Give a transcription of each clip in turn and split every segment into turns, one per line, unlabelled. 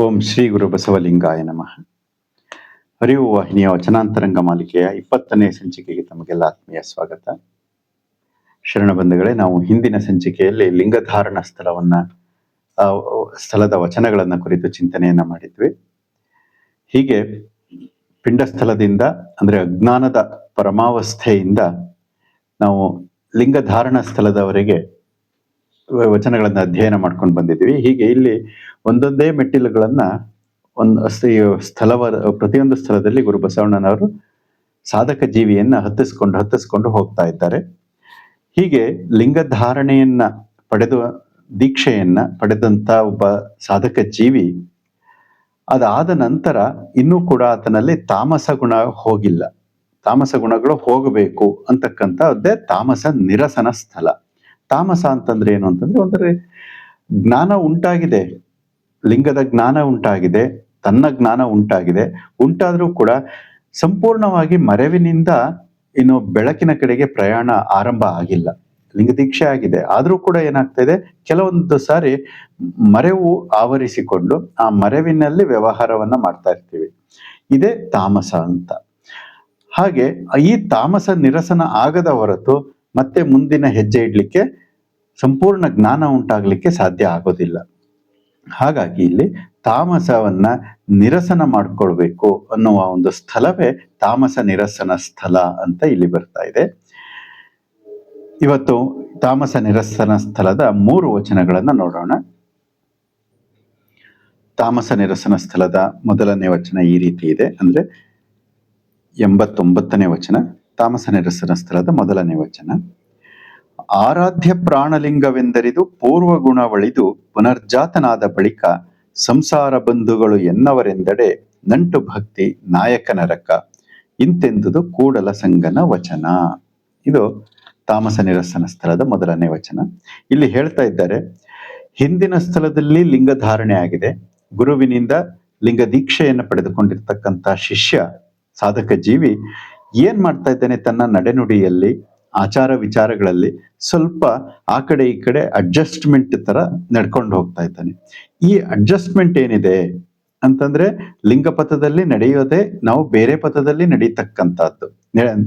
ಓಂ ಶ್ರೀ ಗುರು ಬಸವಲಿಂಗಾಯ ನಮಃ. ಅರಿವು ವಾಹಿನಿಯ ವಚನಾಂತರಂಗ ಮಾಲಿಕೆಯ ಇಪ್ಪತ್ತನೇ ಸಂಚಿಕೆಗೆ ತಮಗೆಲ್ಲ ಆತ್ಮೀಯ ಸ್ವಾಗತ. ಶರಣ ಬಂಧುಗಳೇ, ನಾವು ಹಿಂದಿನ ಸಂಚಿಕೆಯಲ್ಲಿ ಲಿಂಗಧಾರಣ ಸ್ಥಳವನ್ನ ಸ್ಥಳದ ವಚನಗಳನ್ನ ಕುರಿತು ಚಿಂತನೆಯನ್ನ ಮಾಡಿದ್ವಿ. ಹೀಗೆ ಪಿಂಡಸ್ಥಳದಿಂದ, ಅಂದ್ರೆ ಅಜ್ಞಾನದ ಪರಮಾವಸ್ಥೆಯಿಂದ ನಾವು ಲಿಂಗಧಾರಣ ಸ್ಥಳದವರೆಗೆ ವಚನಗಳನ್ನ ಅಧ್ಯಯನ ಮಾಡ್ಕೊಂಡು ಬಂದಿದ್ವಿ ಹೀಗೆ ಇಲ್ಲಿ ಒಂದೊಂದೇ ಮೆಟ್ಟಿಲುಗಳನ್ನ ಒಂದು ಸ್ಥಳವ, ಪ್ರತಿಯೊಂದು ಸ್ಥಳದಲ್ಲಿ ಗುರು ಬಸವಣ್ಣನವರು ಸಾಧಕ ಜೀವಿಯನ್ನ ಹತ್ತಿಸ್ಕೊಂಡು ಹತ್ತಿಸ್ಕೊಂಡು ಹೋಗ್ತಾ ಇದ್ದಾರೆ. ಹೀಗೆ ಲಿಂಗಧಾರಣೆಯನ್ನ ಪಡೆದು, ದೀಕ್ಷೆಯನ್ನ ಪಡೆದಂತ ಒಬ್ಬ ಸಾಧಕ ಜೀವಿ ಅದಾದ ನಂತರ ಇನ್ನೂ ಕೂಡ ಆತನಲ್ಲಿ ತಾಮಸ ಗುಣ ಹೋಗಿಲ್ಲ. ತಾಮಸ ಗುಣಗಳು ಹೋಗಬೇಕು ಅಂತಕ್ಕಂಥದ್ದೇ ತಾಮಸ ನಿರಸನ ಸ್ಥಳ. ತಾಮಸ ಅಂತಂದ್ರೆ ಏನು ಅಂತಂದ್ರೆ ಒಂದರೆ ಜ್ಞಾನ ಉಂಟಾಗಿದೆ. ಲಿಂಗದ ಜ್ಞಾನ ಉಂಟಾಗಿದೆ, ತನ್ನ ಜ್ಞಾನ ಉಂಟಾಗಿದೆ. ಉಂಟಾದರೂ ಕೂಡ ಸಂಪೂರ್ಣವಾಗಿ ಮರೆವಿನಿಂದ ಇನ್ನು ಬೆಳಕಿನ ಕಡೆಗೆ ಪ್ರಯಾಣ ಆರಂಭ ಆಗಿಲ್ಲ. ಲಿಂಗ ದೀಕ್ಷೆ ಆಗಿದೆ. ಆದರೂ ಕೂಡ ಏನಾಗ್ತಾ ಇದೆ? ಕೆಲವೊಂದು ಸಾರಿ ಮರೆವು ಆವರಿಸಿಕೊಂಡು ಆ ಮರೆವಿನಲ್ಲಿ ವ್ಯವಹಾರವನ್ನ ಮಾಡ್ತಾ ಇರ್ತೀವಿ. ಇದೇ ತಾಮಸ ಅಂತ. ಹಾಗೆ ಈ ತಾಮಸ ನಿರಸನ ಆಗದ ಹೊರತು ಮತ್ತೆ ಮುಂದಿನ ಹೆಜ್ಜೆ ಇಡ್ಲಿಕ್ಕೆ ಸಂಪೂರ್ಣ ಜ್ಞಾನ ಉಂಟಾಗಲಿಕ್ಕೆ ಸಾಧ್ಯ ಆಗೋದಿಲ್ಲ. ಹಾಗಾಗಿ ಇಲ್ಲಿ ತಾಮಸವನ್ನ ನಿರಸನ ಮಾಡ್ಕೊಳ್ಬೇಕು ಅನ್ನುವ ಒಂದು ಸ್ಥಳವೇ ತಾಮಸ ನಿರಸನ ಸ್ಥಳ ಅಂತ ಇಲ್ಲಿ ಬರ್ತಾ ಇದೆ. ಇವತ್ತು ತಾಮಸ ನಿರಸನ ಸ್ಥಳದ ಮೂರು ವಚನಗಳನ್ನ ನೋಡೋಣ. ತಾಮಸ ನಿರಸನ ಸ್ಥಳದ ಮೊದಲನೇ ವಚನ ಈ ರೀತಿ ಇದೆ. ಅಂದ್ರೆ ಎಂಬತ್ತೊಂಬತ್ತನೇ ವಚನ. ತಾಮಸ ನಿರಸನ ಸ್ಥಳದ ಮೊದಲನೇ ವಚನ. ಆರಾಧ್ಯ ಪ್ರಾಣಲಿಂಗವೆಂದರಿದು ಪೂರ್ವ ಗುಣವಳಿದು ಪುನರ್ಜಾತನಾದ ಬಳಿಕ ಸಂಸಾರ ಬಂಧುಗಳು ಎನ್ನವರೆಂದಡೆ ನಂಟು ಭಕ್ತಿ ನಾಯಕನ ರಕ. ಇಂತೆಂದುದು ಕೂಡಲ ಸಂಗನ ವಚನ. ಇದು ತಾಮಸ ನಿರಸನ ಸ್ಥಳದ ಮೊದಲನೇ ವಚನ. ಇಲ್ಲಿ ಹೇಳ್ತಾ ಇದ್ದಾರೆ, ಹಿಂದಿನ ಸ್ಥಳದಲ್ಲಿ ಲಿಂಗ ಧಾರಣೆ ಆಗಿದೆ. ಗುರುವಿನಿಂದ ಲಿಂಗ ದೀಕ್ಷೆಯನ್ನು ಪಡೆದುಕೊಂಡಿರ್ತಕ್ಕಂಥ ಶಿಷ್ಯ, ಸಾಧಕ ಜೀವಿ ಏನ್ ಮಾಡ್ತಾ ಇದ್ದಾನೆ ತನ್ನ ನಡೆನುಡಿಯಲ್ಲಿ, ಆಚಾರ ವಿಚಾರಗಳಲ್ಲಿ ಸ್ವಲ್ಪ ಆ ಕಡೆ ಈ ಕಡೆ ಅಡ್ಜಸ್ಟ್ಮೆಂಟ್ ತರ ನಡ್ಕೊಂಡು ಹೋಗ್ತಾ ಇದ್ದಾನೆ. ಈ ಅಡ್ಜಸ್ಟ್ಮೆಂಟ್ ಏನಿದೆ ಅಂತಂದ್ರೆ ಲಿಂಗ ಪಥದಲ್ಲಿ ನಡೆಯೋದೇ ನಾವು ಬೇರೆ ಪಥದಲ್ಲಿ ನಡೀತಕ್ಕಂಥದ್ದು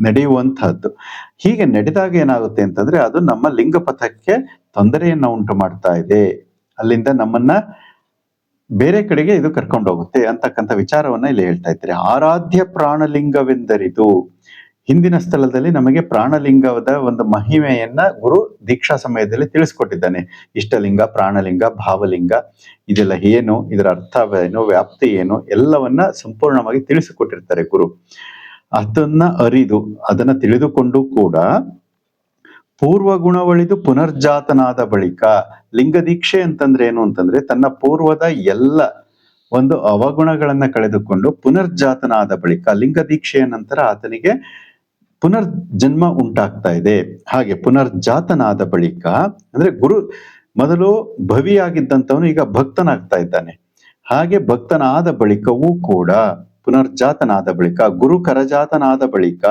ನಡೆಯುವಂತಹದ್ದು ಹೀಗೆ ನಡೆದಾಗ ಏನಾಗುತ್ತೆ ಅಂತಂದ್ರೆ ಅದು ನಮ್ಮ ಲಿಂಗ ಪಥಕ್ಕೆ ತೊಂದರೆಯನ್ನ ಉಂಟು ಮಾಡ್ತಾ ಇದೆ. ಅಲ್ಲಿಂದ ನಮ್ಮನ್ನ ಬೇರೆ ಕಡೆಗೆ ಇದು ಕರ್ಕೊಂಡು ಹೋಗುತ್ತೆ ಅಂತಕ್ಕಂಥ ವಿಚಾರವನ್ನ ಇಲ್ಲಿ ಹೇಳ್ತಾ ಇದ್ದಾರೆ. ಆರಾಧ್ಯ ಪ್ರಾಣಲಿಂಗವೆಂದರಿದು ಹಿಂದಿನ ಸ್ಥಳದಲ್ಲಿ ನಮಗೆ ಪ್ರಾಣಲಿಂಗದ ಒಂದು ಮಹಿಮೆಯನ್ನ ಗುರು ದೀಕ್ಷಾ ಸಮಯದಲ್ಲಿ ತಿಳಿಸ್ಕೊಟ್ಟಿದ್ದಾನೆ. ಇಷ್ಟಲಿಂಗ, ಪ್ರಾಣಲಿಂಗ, ಭಾವಲಿಂಗ ಇದೆಲ್ಲ ಏನು, ಇದರ ಅರ್ಥವೇನು, ವ್ಯಾಪ್ತಿ ಏನು ಎಲ್ಲವನ್ನ ಸಂಪೂರ್ಣವಾಗಿ ತಿಳಿಸಿಕೊಟ್ಟಿರ್ತಾರೆ ಗುರು. ಅದನ್ನ ಅರಿದು, ಅದನ್ನ ತಿಳಿದುಕೊಂಡು ಕೂಡ ಪೂರ್ವ ಗುಣವಳಿದು ಪುನರ್ಜಾತನಾದ ಬಳಿಕ ಲಿಂಗ ದೀಕ್ಷೆ ಅಂತಂದ್ರೆ ಏನು ಅಂತಂದ್ರೆ ತನ್ನ ಪೂರ್ವದ ಎಲ್ಲ ಒಂದು ಅವಗುಣಗಳನ್ನ ಕಳೆದುಕೊಂಡು ಪುನರ್ಜಾತನಾದ ಬಳಿಕ ಲಿಂಗ ದೀಕ್ಷೆಯ ನಂತರ ಆತನಿಗೆ ಪುನರ್ಜನ್ಮ ಉಂಟಾಗ್ತಾ ಇದೆ. ಹಾಗೆ ಪುನರ್ಜಾತನಾದ ಬಳಿಕ ಅಂದ್ರೆ ಗುರು ಮೊದಲು ಭವಿಯಾಗಿದ್ದಂಥವನು ಈಗ ಭಕ್ತನಾಗ್ತಾ ಇದ್ದಾನೆ. ಹಾಗೆ ಭಕ್ತನಾದ ಬಳಿಕವೂ ಕೂಡ ಪುನರ್ಜಾತನಾದ ಬಳಿಕ, ಗುರು ಕರಜಾತನಾದ ಬಳಿಕ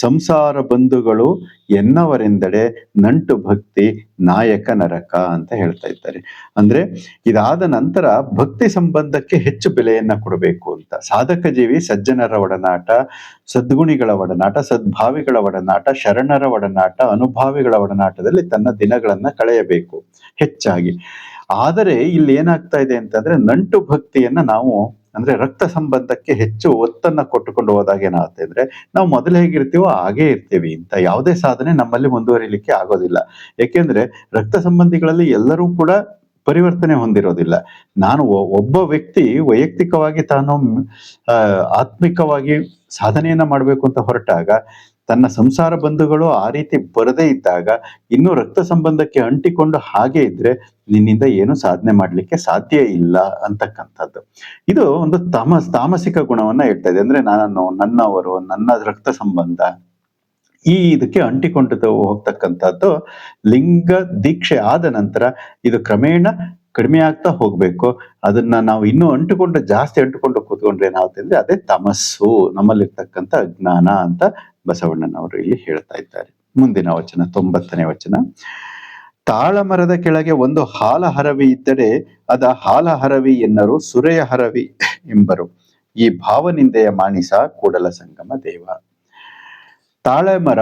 ಸಂಸಾರ ಬಂಧುಗಳು ಎನ್ನವರೆಂದಡೆ ನಂಟು ಭಕ್ತಿ ನಾಯಕ ನರಕ ಅಂತ ಹೇಳ್ತಾ ಇದ್ದಾರೆ. ಅಂದ್ರೆ ಇದಾದ ನಂತರ ಭಕ್ತಿ ಸಂಬಂಧಕ್ಕೆ ಹೆಚ್ಚು ಬೆಲೆಯನ್ನ ಕೊಡಬೇಕು ಅಂತ. ಸಾಧಕ ಜೀವಿ ಸಜ್ಜನರ ಒಡನಾಟ, ಸದ್ಗುಣಿಗಳ ಒಡನಾಟ, ಸದ್ಭಾವಿಗಳ ಒಡನಾಟ, ಶರಣರ ಒಡನಾಟ, ಅನುಭಾವಿಗಳ ಒಡನಾಟದಲ್ಲಿ ತನ್ನ ದಿನಗಳನ್ನ ಕಳೆಯಬೇಕು ಹೆಚ್ಚಾಗಿ. ಆದರೆ ಇಲ್ಲಿ ಏನಾಗ್ತಾ ಇದೆ ಅಂತಂದ್ರೆ ನಂಟು ಭಕ್ತಿಯನ್ನ ನಾವು ಅಂದ್ರೆ ರಕ್ತ ಸಂಬಂಧಕ್ಕೆ ಹೆಚ್ಚು ಒತ್ತನ್ನ ಕೊಟ್ಟುಕೊಂಡು ಹೋದಾಗ ಏನಾಗುತ್ತೆ ಅಂದ್ರೆ ನಾವು ಮೊದಲು ಹೇಗಿರ್ತೀವೋ ಹಾಗೇ ಇರ್ತೀವಿ ಅಂತ. ಯಾವುದೇ ಸಾಧನೆ ನಮ್ಮಲ್ಲಿ ಮುಂದುವರಿಲಿಕ್ಕೆ ಆಗೋದಿಲ್ಲ. ಯಾಕೆಂದ್ರೆ ರಕ್ತ ಸಂಬಂಧಿಗಳಲ್ಲಿ ಎಲ್ಲರೂ ಕೂಡ ಪರಿವರ್ತನೆ ಹೊಂದಿರೋದಿಲ್ಲ. ನಾನು ಒಬ್ಬ ವ್ಯಕ್ತಿ ವೈಯಕ್ತಿಕವಾಗಿ ತಾನು ಆತ್ಮಿಕವಾಗಿ ಸಾಧನೆಯನ್ನ ಮಾಡಬೇಕು ಅಂತ ಹೊರಟಾಗ ತನ್ನ ಸಂಸಾರ ಬಂಧುಗಳು ಆ ರೀತಿ ಬರದೇ ಇದ್ದಾಗ, ಇನ್ನು ರಕ್ತ ಸಂಬಂಧಕ್ಕೆ ಅಂಟಿಕೊಂಡು ಹಾಗೆ ಇದ್ರೆ ನಿನ್ನಿಂದ ಏನು ಸಾಧನೆ ಮಾಡ್ಲಿಕ್ಕೆ ಸಾಧ್ಯ ಇಲ್ಲ ಅಂತಕ್ಕಂಥದ್ದು. ಇದು ಒಂದು ತಾಮಸ್ ತಾಮಸಿಕ ಗುಣವನ್ನ ಹೇಳ್ತಾ ಇದೆ. ಅಂದ್ರೆ ನಾನು ನನ್ನವರು, ನನ್ನ ರಕ್ತ ಸಂಬಂಧ ಈ ಇದಕ್ಕೆ ಅಂಟಿಕೊಂಡು ಹೋಗ್ತಕ್ಕಂಥದ್ದು ಲಿಂಗ ದೀಕ್ಷೆ ಆದ ನಂತರ ಇದು ಕ್ರಮೇಣ ಕಡಿಮೆ ಆಗ್ತಾ ಹೋಗ್ಬೇಕು. ಅದನ್ನ ನಾವು ಇನ್ನೂ ಅಂಟುಕೊಂಡು, ಜಾಸ್ತಿ ಅಂಟುಕೊಂಡು ಕೂತ್ಕೊಂಡ್ರೆ ಏನಾಗುತ್ತೆ ಅದೇ ತಮಸ್ಸು, ನಮ್ಮಲ್ಲಿರ್ತಕ್ಕಂಥ ಅಜ್ಞಾನ ಅಂತ ಬಸವಣ್ಣನವರು ಇಲ್ಲಿ ಹೇಳ್ತಾ ಇದ್ದಾರೆ. ಮುಂದಿನ ವಚನ, ತೊಂಬತ್ತನೇ ವಚನ. ತಾಳಮರದ ಕೆಳಗೆ ಒಂದು ಹಾಲ ಹರವಿ ಇದ್ದರೆ, ಅದ ಹಾಲ ಹರವಿ ಎನ್ನರು ಸುರೆಯ ಹರವಿ ಎಂಬರು. ಈ ಭಾವನಿಂದೆಯ ಮಾಣಿಸ ಕೂಡಲ ಸಂಗಮ ದೇವ. ತಾಳೆ ಮರ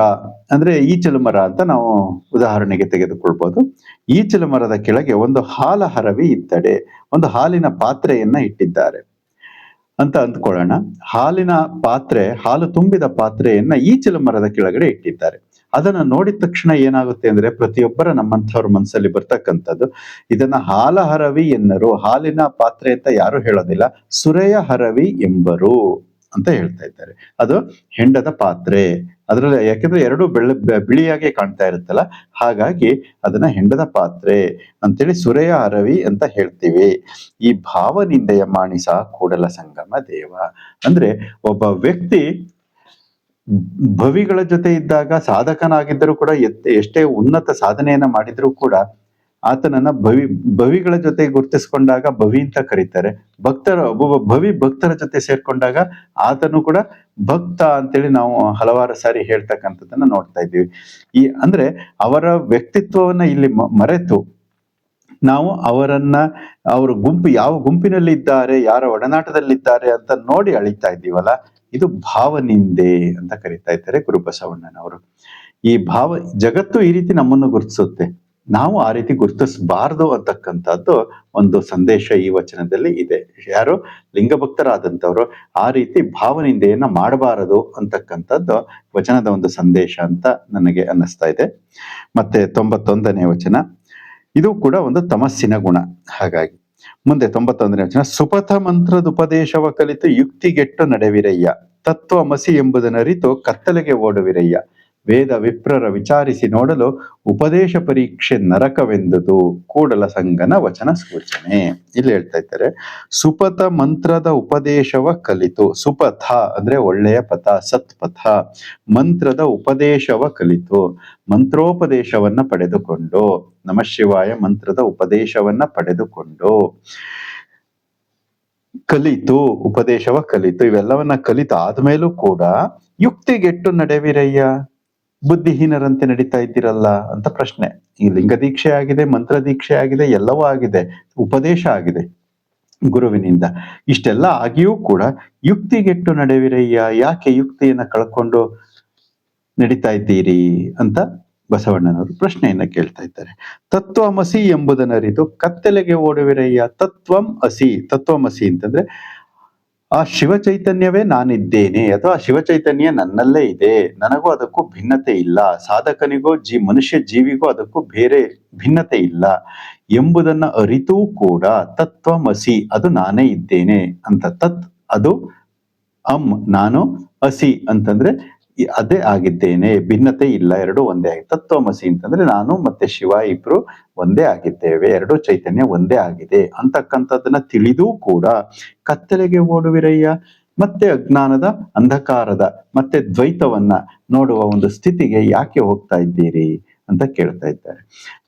ಅಂದ್ರೆ ಈಚಲು ಮರ ಅಂತ ನಾವು ಉದಾಹರಣೆಗೆ ತೆಗೆದುಕೊಳ್ಬಹುದು ಈಚಲು ಮರದ ಕೆಳಗೆ ಒಂದು ಹಾಲ ಹರವಿ ಇದ್ದಡೆ, ಒಂದು ಹಾಲಿನ ಪಾತ್ರೆಯನ್ನ ಇಟ್ಟಿದ್ದಾರೆ. ಅಂತ ಅಂದ್ಕೊಳ್ಳೋಣ. ಹಾಲಿನ ಪಾತ್ರೆ, ಹಾಲು ತುಂಬಿದ ಪಾತ್ರೆಯನ್ನ ಈಚಲು ಮರದ ಕೆಳಗಡೆ ಇಟ್ಟಿದ್ದಾರೆ. ಅದನ್ನ ನೋಡಿದ ತಕ್ಷಣ ಏನಾಗುತ್ತೆ ಅಂದ್ರೆ ಪ್ರತಿಯೊಬ್ಬರ ನಮ್ಮಂಥವ್ರ ಮನಸ್ಸಲ್ಲಿ ಬರ್ತಕ್ಕಂಥದ್ದು. ಇದನ್ನ ಹಾಲ ಹರವಿ ಎನ್ನರು. ಹಾಲಿನ ಪಾತ್ರೆ ಅಂತ ಯಾರು ಹೇಳೋದಿಲ್ಲ. ಸುರೆಯ ಹರವಿ ಎಂಬರು. ಅಂತ ಹೇಳ್ತಾ ಇದ್ದಾರೆ. ಅದು ಹೆಂಡದ ಪಾತ್ರೆ. ಅದರಲ್ಲಿ ಯಾಕೆಂದ್ರೆ ಎರಡು ಬೆಳ್ಳ ಬಿಳಿಯಾಗಿ ಕಾಣ್ತಾ ಇರುತ್ತಲ್ಲ, ಹಾಗಾಗಿ ಅದನ್ನ ಹೆಂಡದ ಪಾತ್ರೆ ಅಂತೇಳಿ ಸುರೆಯ ಅರವಿ ಅಂತ ಹೇಳ್ತೀವಿ. ಈ ಭಾವನಿಂದೆಯ ಮಾಣಿಸ ಕೂಡಲ ಸಂಗಮ ದೇವ. ಅಂದ್ರೆ ಒಬ್ಬ ವ್ಯಕ್ತಿ ಭವಿಗಳ ಜೊತೆ ಇದ್ದಾಗ ಸಾಧಕನಾಗಿದ್ದರೂ ಕೂಡ ಎಷ್ಟೇ ಉನ್ನತ ಸಾಧನೆಯನ್ನ ಮಾಡಿದ್ರೂ ಕೂಡ ಆತನನ್ನ ಭವಿ, ಭವಿಗಳ ಜೊತೆ ಗುರುತಿಸ್ಕೊಂಡಾಗ ಭವಿ ಅಂತ ಕರೀತಾರೆ. ಭಕ್ತರ, ಒಬ್ಬೊಬ್ಬ ಭವಿ ಭಕ್ತರ ಜೊತೆ ಸೇರ್ಕೊಂಡಾಗ ಆತನು ಕೂಡ ಭಕ್ತ ಅಂತೇಳಿ ನಾವು ಹಲವಾರು ಸಾರಿ ಹೇಳ್ತಕ್ಕಂಥದ್ದನ್ನ ನೋಡ್ತಾ ಇದ್ದೀವಿ. ಈ ಅಂದ್ರೆ ಅವರ ವ್ಯಕ್ತಿತ್ವವನ್ನ ಇಲ್ಲಿ ಮರೆತು ನಾವು ಅವರನ್ನ, ಅವ್ರ ಗುಂಪು ಯಾವ ಗುಂಪಿನಲ್ಲಿ ಇದ್ದಾರೆ ಯಾರ ಒಡನಾಟದಲ್ಲಿದ್ದಾರೆ ಅಂತ ನೋಡಿ ಅಳಿತಾ ಇದ್ದೀವಲ್ಲ, ಇದು ಭಾವನಿಂದೆ ಅಂತ ಕರೀತಾ ಇದ್ದಾರೆ ಗುರುಬಸವಣ್ಣನವರು. ಈ ಭಾವ, ಜಗತ್ತು ಈ ರೀತಿ ನಮ್ಮನ್ನು ಗುರುತಿಸುತ್ತೆ. ನಾವು ಆ ರೀತಿ ಗುರುತಿಸಬಾರದು ಅಂತಕ್ಕಂಥದ್ದು ಒಂದು ಸಂದೇಶ ಈ ವಚನದಲ್ಲಿ ಇದೆ. ಯಾರು? ಲಿಂಗಭಕ್ತರಾದಂಥವ್ರು ಆ ರೀತಿ ಭಾವನಿಂದೆಯನ್ನ ಮಾಡಬಾರದು ಅಂತಕ್ಕಂಥದ್ದು ವಚನದ ಒಂದು ಸಂದೇಶ ಅಂತ ನನಗೆ ಅನ್ನಿಸ್ತಾ ಇದೆ. ಮತ್ತೆ ತೊಂಬತ್ತೊಂದನೇ ವಚನ. ಇದು ಕೂಡ ಒಂದು ತಮಸ್ಸಿನ ಗುಣ. ಹಾಗಾಗಿ ಮುಂದೆ ತೊಂಬತ್ತೊಂದನೇ ವಚನ. ಸುಪಥ ಮಂತ್ರದ ಉಪದೇಶವ ಕಲಿತು ಯುಕ್ತಿಗೆಟ್ಟು ನಡೆವಿರಯ್ಯ. ತತ್ವಮಸಿ ಎಂಬುದನ್ನರಿತು ಕತ್ತಲೆಗೆ ಓಡುವಿರಯ್ಯ. ವೇದ ವಿಪ್ರರ ವಿಚಾರಿಸಿ ನೋಡಲು ಉಪದೇಶ ಪರೀಕ್ಷೆ ನರಕವೆಂದುದು ಕೂಡಲ ಸಂಗನ ವಚನ ಸೂಚನೆ. ಇಲ್ಲಿ ಹೇಳ್ತಾ ಇದ್ದಾರೆ, ಸುಪಥ ಮಂತ್ರದ ಉಪದೇಶವ ಕಲಿತು, ಸುಪಥ ಅಂದ್ರೆ ಒಳ್ಳೆಯ ಪಥ, ಸತ್ಪಥ, ಮಂತ್ರದ ಉಪದೇಶವ ಕಲಿತು, ಮಂತ್ರೋಪದೇಶವನ್ನ ಪಡೆದುಕೊಂಡು, ನಮ ಶಿವಾಯ ಮಂತ್ರದ ಉಪದೇಶವನ್ನ ಪಡೆದುಕೊಂಡು, ಕಲಿತು, ಉಪದೇಶವ ಕಲಿತು, ಇವೆಲ್ಲವನ್ನ ಕಲಿತು ಆದ್ಮೇಲೂ ಕೂಡ ಯುಕ್ತಿಗೆಟ್ಟು ನಡೆವಿರಯ್ಯ? ಬುದ್ಧಿಹೀನರಂತೆ ನಡೀತಾ ಇದ್ದೀರಲ್ಲ ಅಂತ ಪ್ರಶ್ನೆ. ಈ ಲಿಂಗ ದೀಕ್ಷೆ ಆಗಿದೆ, ಮಂತ್ರ ದೀಕ್ಷೆ ಆಗಿದೆ, ಎಲ್ಲವೂ ಆಗಿದೆ, ಉಪದೇಶ ಆಗಿದೆ ಗುರುವಿನಿಂದ. ಇಷ್ಟೆಲ್ಲ ಆಗಿಯೂ ಕೂಡ ಯುಕ್ತಿಗೆಟ್ಟು ನಡೆವಿರಯ್ಯ, ಯಾಕೆ ಯುಕ್ತಿಯನ್ನ ಕಳ್ಕೊಂಡು ನಡೀತಾ ಇದ್ದೀರಿ ಅಂತ ಬಸವಣ್ಣನವರು ಪ್ರಶ್ನೆಯನ್ನ ಕೇಳ್ತಾ ಇದ್ದಾರೆ. ತತ್ವಮಸಿ ಎಂಬುದನ್ನರಿತು ಕತ್ತಲೆಗೆ ಓಡುವಿರಯ್ಯ, ತತ್ವಂ ಅಸಿ, ತತ್ವಮಸಿ ಅಂತಂದ್ರೆ ಆ ಶಿವ ಚೈತನ್ಯವೇ ನಾನಿದ್ದೇನೆ ಅಥವಾ ಶಿವ ಚೈತನ್ಯ ನನ್ನಲ್ಲೇ ಇದೆ. ನನಗೂ ಅದಕ್ಕೂ ಭಿನ್ನತೆ ಇಲ್ಲ. ಸಾಧಕನಿಗೋ ಜೀ, ಮನುಷ್ಯ ಜೀವಿಗೂ ಅದಕ್ಕೂ ಬೇರೆ ಭಿನ್ನತೆ ಇಲ್ಲ. ಎಂಬುದನ್ನ ಅರಿತೂ ಕೂಡ ತತ್ವಮಸಿ, ಅದು ನಾನೇ ಇದ್ದೇನೆ ಅಂತ. ತತ್ ಅದು ಅಂ, ನಾನು ಅಸಿ ಅಂತಂದ್ರೆ ಅದೇ ಆಗಿದ್ದೇನೆ, ಭಿನ್ನತೆ ಇಲ್ಲ, ಎರಡು ಒಂದೇ ಆಗಿದೆ ತತ್ವಮಸಿ ಅಂತಂದ್ರೆ ನಾನು ಮತ್ತೆ ಶಿವ ಇಬ್ರು ಒಂದೇ ಆಗಿದ್ದೇವೆ, ಎರಡು ಚೈತನ್ಯ ಒಂದೇ ಆಗಿದೆ. ಅಂತಕ್ಕಂಥದ್ದನ್ನ ತಿಳಿದೂ ಕೂಡ ಕತ್ತಲೆಗೆ ಓಡುವಿರಯ್ಯ, ಮತ್ತೆ ಅಜ್ಞಾನದ ಅಂಧಕಾರದ, ಮತ್ತೆ ದ್ವೈತವನ್ನ ನೋಡುವ ಒಂದು ಸ್ಥಿತಿಗೆ ಯಾಕೆ ಹೋಗ್ತಾ ಇದ್ದೀರಿ? ಅಂತ ಕೇಳ್ತಾ ಇದ್ದಾರೆ.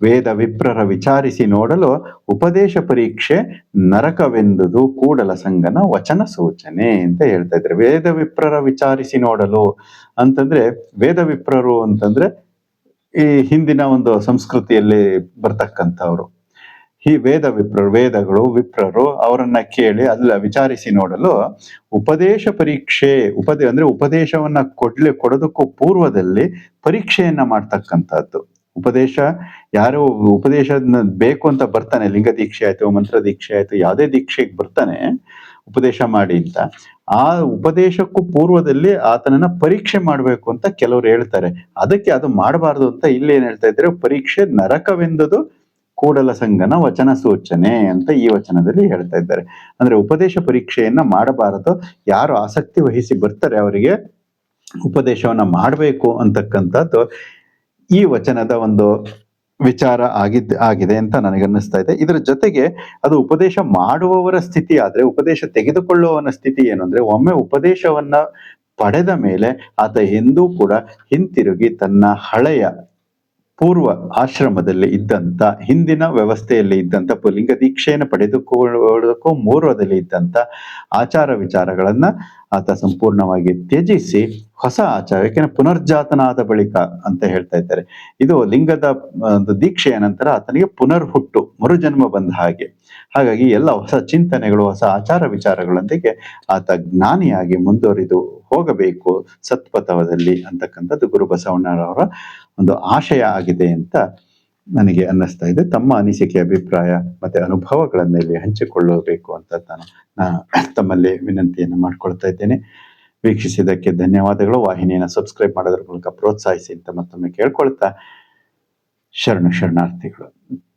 ವೇದ ವಿಪ್ರರ ವಿಚಾರಿಸಿ ನೋಡಲು ಉಪದೇಶ ಪರೀಕ್ಷೆ ನರಕವೆಂದುದು ಕೂಡಲ ಸಂಗನ ವಚನ ಸೂಚನೆ ಅಂತ ಹೇಳ್ತಾ ಇದ್ದಾರೆ. ವೇದ ವಿಪ್ರರ ವಿಚಾರಿಸಿ ನೋಡಲು ಅಂತಂದ್ರೆ ವೇದ ವಿಪ್ರರು ಅಂತಂದ್ರೆ ಈ ಹಿಂದಿನ ಒಂದು ಸಂಸ್ಕೃತಿಯಲ್ಲಿ ಬರ್ತಕ್ಕಂಥವ್ರು. ಈ ವೇದ ವಿಪ್ರರು, ವೇದಗಳು, ವಿಪ್ರರು ಅವರನ್ನ ಕೇಳಿ ಅಲ್ಲ ವಿಚಾರಿಸಿ ನೋಡಲು ಉಪದೇಶ ಪರೀಕ್ಷೆ ಉಪದೇ ಅಂದ್ರೆ ಉಪದೇಶವನ್ನ ಕೊಡ್ಲಿ ಕೊಡೋದಕ್ಕೂ ಪೂರ್ವದಲ್ಲಿ ಪರೀಕ್ಷೆಯನ್ನ ಮಾಡ್ತಕ್ಕಂಥದ್ದು. ಉಪದೇಶ, ಯಾರೋ ಉಪದೇಶ ಬೇಕು ಅಂತ ಬರ್ತಾನೆ, ಲಿಂಗ ದೀಕ್ಷೆ ಆಯ್ತು, ಮಂತ್ರ ದೀಕ್ಷೆ ಆಯ್ತು, ಯಾವುದೇ ದೀಕ್ಷೆಗೆ ಬರ್ತಾನೆ, ಉಪದೇಶ ಮಾಡಿ ಅಂತ. ಆ ಉಪದೇಶಕ್ಕೂ ಪೂರ್ವದಲ್ಲಿ ಆತನನ್ನ ಪರೀಕ್ಷೆ ಮಾಡ್ಬೇಕು ಅಂತ ಕೆಲವರು ಹೇಳ್ತಾರೆ. ಅದಕ್ಕೆ ಅದು ಮಾಡಬಾರ್ದು ಅಂತ ಇಲ್ಲಿ ಏನ್ ಹೇಳ್ತಾ ಇದ್ರೆ ಪರೀಕ್ಷೆ ನರಕವೆಂದದು ಕೂಡಲ ಸಂಗನ ವಚನ ಸೂಚನೆ ಅಂತ ಈ ವಚನದಲ್ಲಿ ಹೇಳ್ತಾ ಇದ್ದಾರೆ. ಅಂದ್ರೆ ಉಪದೇಶ ಪರೀಕ್ಷೆಯನ್ನ ಮಾಡಬಾರದು, ಯಾರು ಆಸಕ್ತಿ ವಹಿಸಿ ಬರ್ತಾರೆ ಅವರಿಗೆ ಉಪದೇಶವನ್ನ ಮಾಡಬೇಕು ಅಂತಕ್ಕಂಥದ್ದು ಈ ವಚನದ ಒಂದು ವಿಚಾರ ಆಗಿದ್ ಆಗಿದೆ ಅಂತ ನನಗನ್ನಿಸ್ತಾ ಇದೆ. ಇದರ ಜೊತೆಗೆ ಅದು ಉಪದೇಶ ಮಾಡುವವರ ಸ್ಥಿತಿ ಆದ್ರೆ, ಉಪದೇಶ ತೆಗೆದುಕೊಳ್ಳುವವನ ಸ್ಥಿತಿ ಏನು ಅಂದ್ರೆ, ಒಮ್ಮೆ ಉಪದೇಶವನ್ನ ಪಡೆದ ಮೇಲೆ ಆತ ಎಂದೂ ಕೂಡ ಹಿಂತಿರುಗಿ ತನ್ನ ಹಳೆಯ ಪೂರ್ವ ಆಶ್ರಮದಲ್ಲಿ ಇದ್ದಂತ, ಹಿಂದಿನ ವ್ಯವಸ್ಥೆಯಲ್ಲಿ ಇದ್ದಂತ ಪುಲಿಂಗ ದೀಕ್ಷೆಯನ್ನು ಪಡೆದುಕೊಳ್ಳುವುದಕ್ಕೂ ಮೂರ್ವದಲ್ಲಿ ಇದ್ದಂತ ಆಚಾರ ವಿಚಾರಗಳನ್ನ ಆತ ಸಂಪೂರ್ಣವಾಗಿ ತ್ಯಜಿಸಿ ಹೊಸ ಆಚಾರ ಯಾಕೆಂದ್ರೆ ಪುನರ್ಜಾತನಾದ ಬಳಿಕ ಅಂತ ಹೇಳ್ತಾ ಇದ್ದಾರೆ. ಇದು ಲಿಂಗದ ಒಂದು ದೀಕ್ಷೆಯ ನಂತರ ಆತನಿಗೆ ಪುನರ್ ಹುಟ್ಟು ಮರುಜನ್ಮ ಬಂದ ಹಾಗೆ. ಹಾಗಾಗಿ ಎಲ್ಲ ಹೊಸ ಚಿಂತನೆಗಳು, ಹೊಸ ಆಚಾರ ವಿಚಾರಗಳೊಂದಿಗೆ ಆತ ಜ್ಞಾನಿಯಾಗಿ ಮುಂದುವರಿದು ಹೋಗಬೇಕು ಸತ್ಪಥವದಲ್ಲಿ ಅಂತಕ್ಕಂಥದ್ದು ಗುರು ಬಸವಣ್ಣರವರ ಒಂದು ಆಶಯ ಆಗಿದೆ ಅಂತ ನನಗೆ ಅನ್ನಿಸ್ತಾ ಇದೆ. ತಮ್ಮ ಅನಿಸಿಕೆ, ಅಭಿಪ್ರಾಯ ಮತ್ತೆ ಅನುಭವಗಳನ್ನ ಇಲ್ಲಿ ಹಂಚಿಕೊಳ್ಳಬೇಕು ಅಂತ ನಾನು ತಮ್ಮಲ್ಲಿ ವಿನಂತಿಯನ್ನು ಮಾಡ್ಕೊಳ್ತಾ ಇದ್ದೇನೆ. ವೀಕ್ಷಿಸಿದ್ದಕ್ಕೆ ಧನ್ಯವಾದಗಳು. ವಾಹಿನಿಯನ್ನು ಸಬ್ಸ್ಕ್ರೈಬ್ ಮಾಡೋದ್ರ ಮೂಲಕ ಪ್ರೋತ್ಸಾಹಿಸಿ ಅಂತ ಮತ್ತೊಮ್ಮೆ ಕೇಳ್ಕೊಳ್ತಾ, ಶರಣು ಶರಣಾರ್ಥಿಗಳು.